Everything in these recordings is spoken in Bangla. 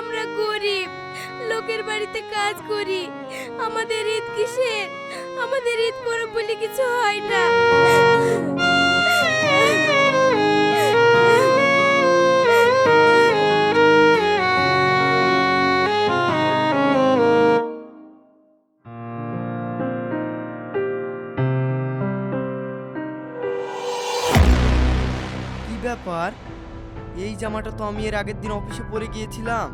আমরা গরিব, লোকের বাড়িতে কাজ করি। আমাদের ঈদ কিসের? আমাদের ঈদ পরব বলে কিছু হয় না। ব্যাপার? এই জামাটা তো আমি এর আগের দিন অফিসে পরে গিয়েছিলাম।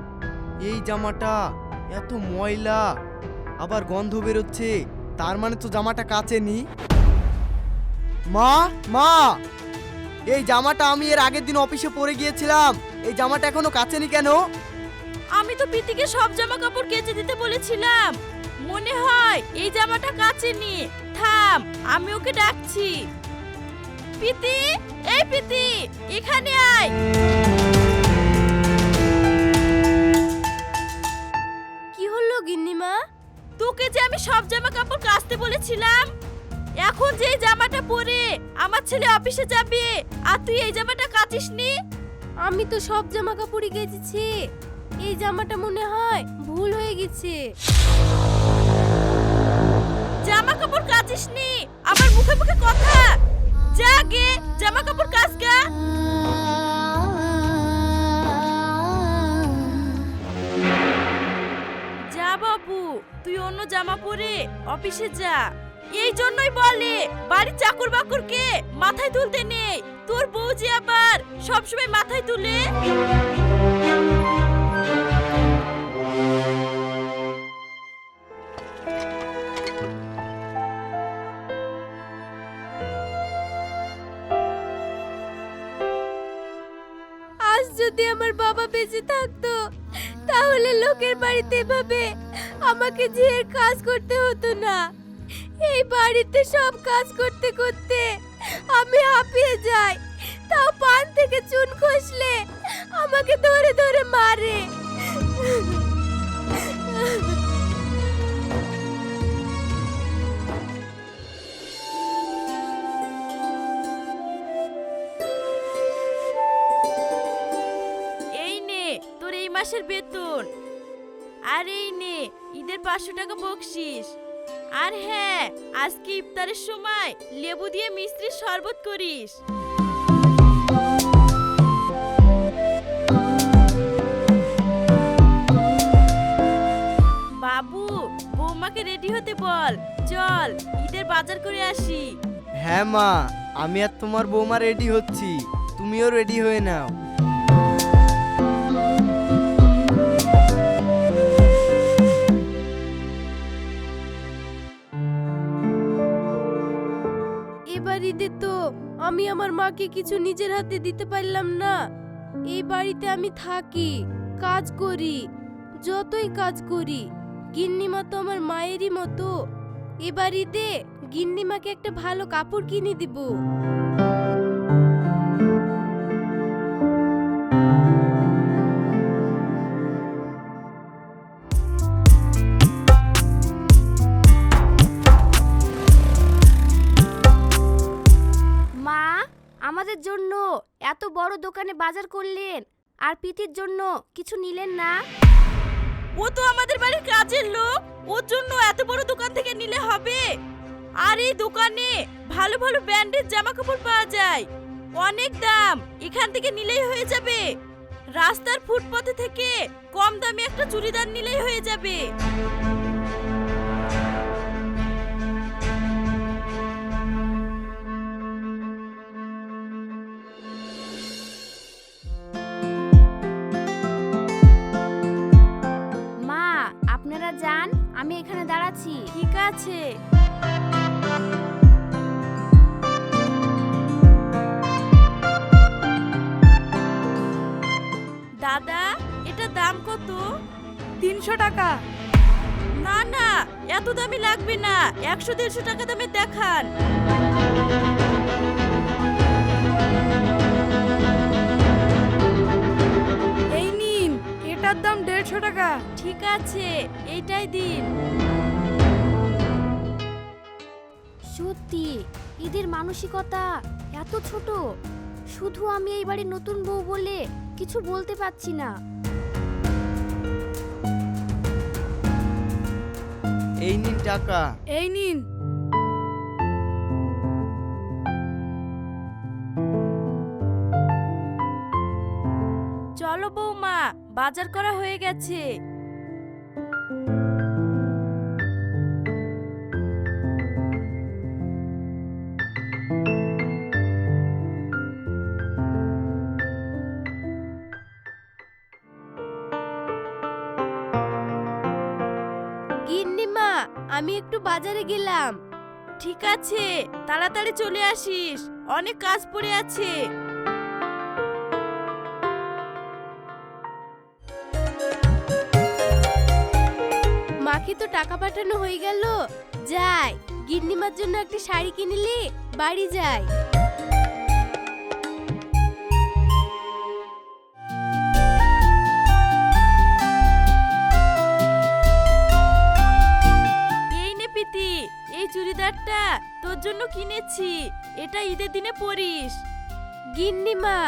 এই জামাটা এত ময়লা, আবার গন্ধ বেরোচ্ছে, তার মানে তো জামাটা কাচেনি। মা মা! এই জামাটা আমি এর আগের দিন অফিসে পরে গিয়েছিলাম, এই জামাটা এখনও কাচেনি কেন? আমি তো পিতিকে সব জামা কাপড় কেচে দিতে বলেছিলাম। মনে হয় এই জামাটা কাচেনি। থাম, আমি ওকে ডাকছি। পিতি এই পিতি এখানে আয়। সব জামা কাপড় কাচতে বলেছিলাম। এখন যে এই জামাটা পরে আমার ছেলে অফিসে যাবে আর তুই এই জামাটা কাচিসনি? আমি তো সব জামা কাপড়ই কেচেছি। এই জামাটা মনে হয় ভুল হয়ে গেছে। জামা কাপড় কাচিসনি? আবার মুখে মুখে কথা। যা গে জামা কাপড় কাচ বাবু, তুই অন্য জামা পরে অফিসে যা। এই জন্যই বলে, বাড়ির চাকর বাকরকে মাথায় তুলতে নেই। তোর বউ যে আবার সবসময় মাথায় তুলে। আজ যদি আমার বাবা বেঁচে থাকতো, তাহলে লোকের বাড়িতে এভাবে আমাকে ঝিয়ের কাজ করতে হতো না। এই বাড়িতে সব কাজ করতে করতে আমি হাঁপিয়ে যাই। তাও পান থেকে চুন খসলে আমাকে ধরে ধরে মারে। এই নে, তোর এই মাসের বেতন। আর এই নে, ঈদের পাঁচশো টাকা বকশিস। আর হ্যাঁ আজকে ইফতারের সময় লেবু দিয়ে মিস্ত্রির শরবত করিস। বাবু, বৌমাকে রেডি হতে বল। চল, ঈদের বাজার করে আসি। হ্যাঁ মা, আমি আর তোমার বৌমা রেডি হচ্ছি। তুমিও রেডি হয়ে নাও। আমার মাকে কিছু নিজের হাতে দিতে পারলাম না। এই বাড়িতে আমি থাকি, কাজ করি, যতই কাজ করি। গিন্নিমা তো আমার মায়েরই মতো। এ বাড়িতে গিন্নিমাকে একটা ভালো কাপড় কিনে দিব। এত বড় দোকানে বাজার করলেন আর পিতির জন্য কিছু নিলেন না? ও তো আমাদের বাড়ির কাজের লোক। ওর জন্য এত বড় দোকান থেকে নিলে হবে। আর এই দোকানে ভালো ভালো ব্র্যান্ডের জামা কাপড় পাওয়া যায়। অনেক দাম। এখান থেকে নিলেই হয়ে যাবে। রাস্তার ফুটপাথে থেকে কম দামে একটা চুড়িদার নিলেই হয়ে যাবে। যান আমি এখানে দাঁড়াচ্ছি। ঠিক আছে। দাদা এটা দাম কত? তিনশো টাকা। না না এত দামি লাগবে না। একশো দেড়শো টাকা দামে দেখান। এটার দাম দেড়শো টাকা। ঠিক আছে এইটাই দিন। সত্যি এদের মানসিকতা এত ছোট। শুধু আমি এই বাড়ির নতুন বউ বলে কিছু বলতে পারছি না। এই নিন টাকা। এই নিন। বাজার করা হয়ে গেছে। গিন্নিমা, আমি একটু বাজারে গেলাম। ঠিক আছে, তাড়াতাড়ি চলে আসিস, অনেক কাজ পড়ে আছে। মাকে তো টাকা পাঠানো হয়ে গেল। যাই গিন্নিমার জন্য একটা শাড়ি কিনলি বাড়ি যাই। এই নে পিতি এই চুড়িদারটা তোর জন্য কিনেছি এটা ঈদের দিনে পরিস। গিন্নিমা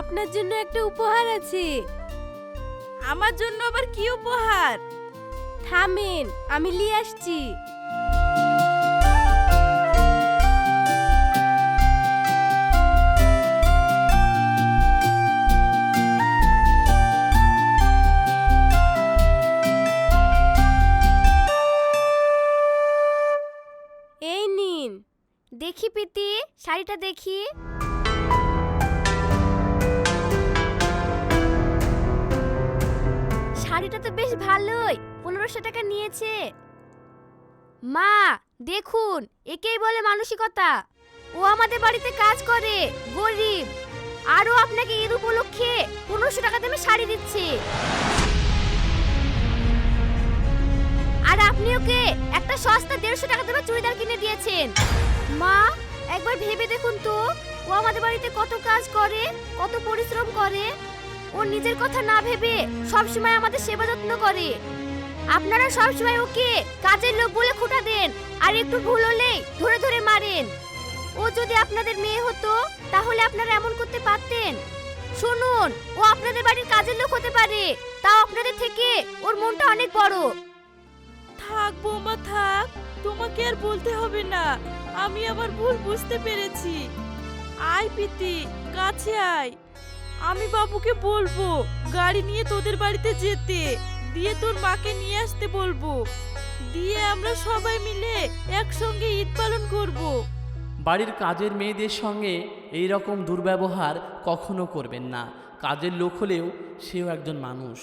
আপনার জন্য একটা উপহার আছে। আমার জন্য আবার কি উপহার? থামেন আমি নিয়ে আসছি। এই নিন দেখি পিতি শাড়িটা দেখি। শাড়িটা তো বেশ ভালোই, পনেরোশো টাকা নিয়েছে। মা, দেখুন, একেই বলে মানসিকতা। ও আমাদের বাড়িতে কাজ করে, গরিব। আরও আপনাকে ঈদ উপলক্ষে পনেরোশো টাকা দামে শাড়ি দিচ্ছে। আর আপনি ওকে একটা সস্তা দেড়শো টাকা দামে চুড়িদার কিনে দিয়েছেন। মা, একবার ভেবে দেখুন তো, ও আমাদের বাড়িতে কত কাজ করে, কত পরিশ্রম করে। ও নিজের কথা না ভেবে সব সময় আমাদের সেবা যত্ন করে। আপনারা সব সময় ওকে কাজের লোক বলে খোটা দেন আর একটু ভুল হলেই ধরে ধরে মারেন। ও যদি আপনাদের মেয়ে হতো, তাহলে আপনারা এমন করতে পারতেন। শুনুন, ও আপনাদের বাড়ির কাজের লোক হতে পারে, তাও আপনাদের থেকে ওর মনটা অনেক বড়। থাক বৌমা, থাক, তোমাকে আর বলতে হবে না। আমি আমার ভুল বুঝতে পেরেছি। আয় পিতি কাছে আয়। আমি বাবুকে বলব, গাড়ি নিয়ে তোদের বাড়িতে যেতে। দিয়ে তোর মাকে নিয়ে আসতে বলব। দিয়ে আমরা সবাই মিলে একসঙ্গে ঈদ পালন করব। বাড়ির কাজের মেয়েদের সঙ্গে এই রকম দুর্ব্যবহার কখনো করবেন না। কাজের লোক হলেও সেও একজন মানুষ।